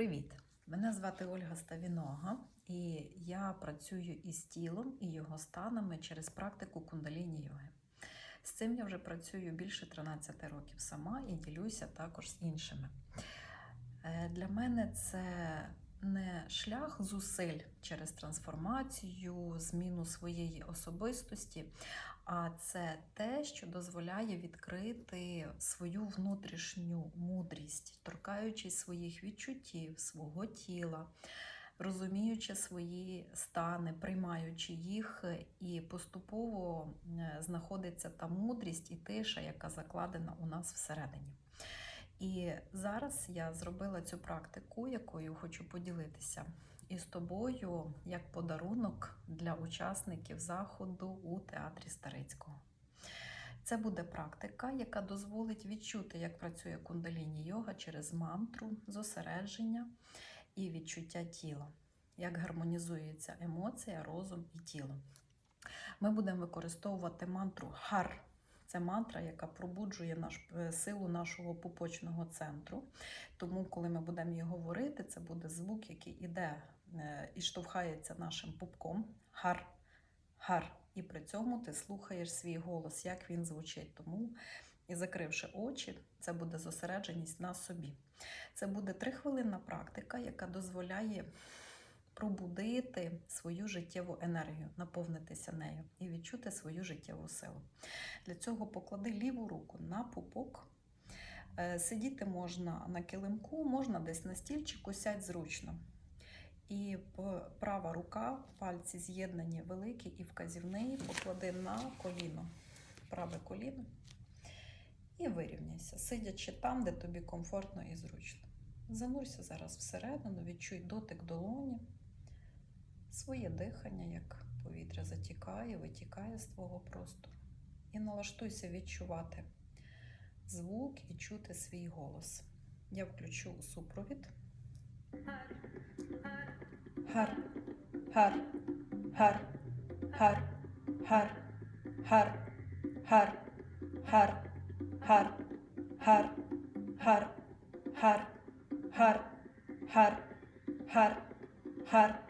Привіт! Мене звати Ольга Ставінога, і я працюю із тілом і його станами через практику кундаліні йоги. З цим я вже працюю більше 13 років сама і ділюся також з іншими. Е, Для мене це не шлях зусиль через трансформацію, зміну своєї особистості, а це те, що дозволяє відкрити свою внутрішню мудрість, торкаючись своїх відчуттів, свого тіла, розуміючи свої стани, приймаючи їх, і поступово е, знаходиться та мудрість і тиша, яка закладена у нас всередині. І зараз я зробила цю практику, якою хочу поділитися із тобою як подарунок для учасників заходу у театрі Старицького. Це буде практика, яка дозволить відчути, як працює кундаліні йога через мантру, зосередження і відчуття тіла, як гармонізується емоція, розум і тіло. Ми будемо використовувати мантру хар. Це мантра, яка пробуджує наш, е, силу нашого пупочного центру. Тому, коли ми будемо її говорити, це буде звук, який іде е, і штовхається нашим пупком. Хар, хар. І при цьому ти слухаєш свій голос, як він звучить. Тому, і закривши очі, це буде зосередженість на собі. Це буде трихвилинна практика, яка дозволяє пробудити свою життєву енергію, наповнитися нею і відчути свою життєву силу. Для цього поклади ліву руку на пупок. Е, Сидіти можна на килимку, можна десь на стільчику, сядь зручно. І права рука, пальці з'єднані великий і вказівний, поклади на коліно, праве коліно і вирівняйся, сидячи там, де тобі комфортно і зручно. Занурся зараз всередину, відчуй дотик долоні, своє дихання, як повітря затікає, витікає з твого простору. І налаштуйся відчувати звук і чути свій голос. Я включу супровід. Хар, хар, хар, хар, хар, хар, хар, хар, хар, хар, хар, хар, хар, хар, хар, хар,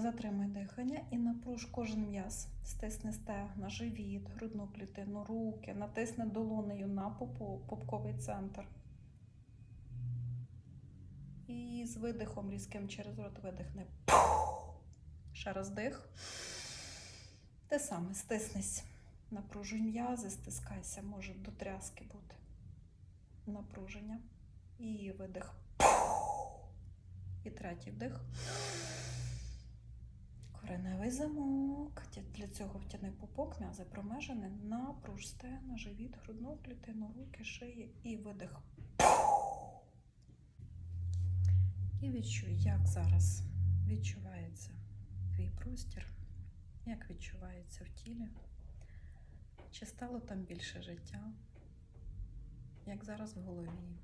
Затримай дихання і напруж кожен м'яз. Стисни стегна, живіт, грудну клітину, руки, натисни долонею на попковий центр. І з видихом різким через рот видихни. Ще раз дих. Те саме стиснись. Напружуй м'язи, стискайся, може до тряски бути. Напруження. І видих. І третій вдих. Кореневий замок. Для цього втяни пупок, м'язи промежини, напруж стегна, живіт, грудну клітину, руки, шиї і видих. І відчуй, як зараз відчувається твій простір, як відчувається в тілі, чи стало там більше життя, як зараз в голові,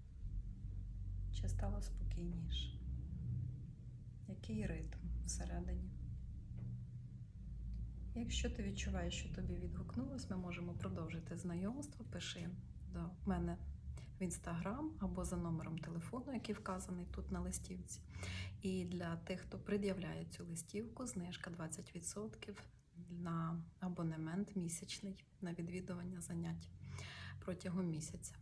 чи стало спокійніше, який ритм всередині. Якщо ти відчуваєш, що тобі відгукнулось, ми можемо продовжити знайомство. Пиши до мене в інстаграм або за номером телефону, який вказаний тут на листівці. І для тих, хто пред'являє цю листівку, знижка 20% на абонемент місячний на відвідування занять протягом місяця.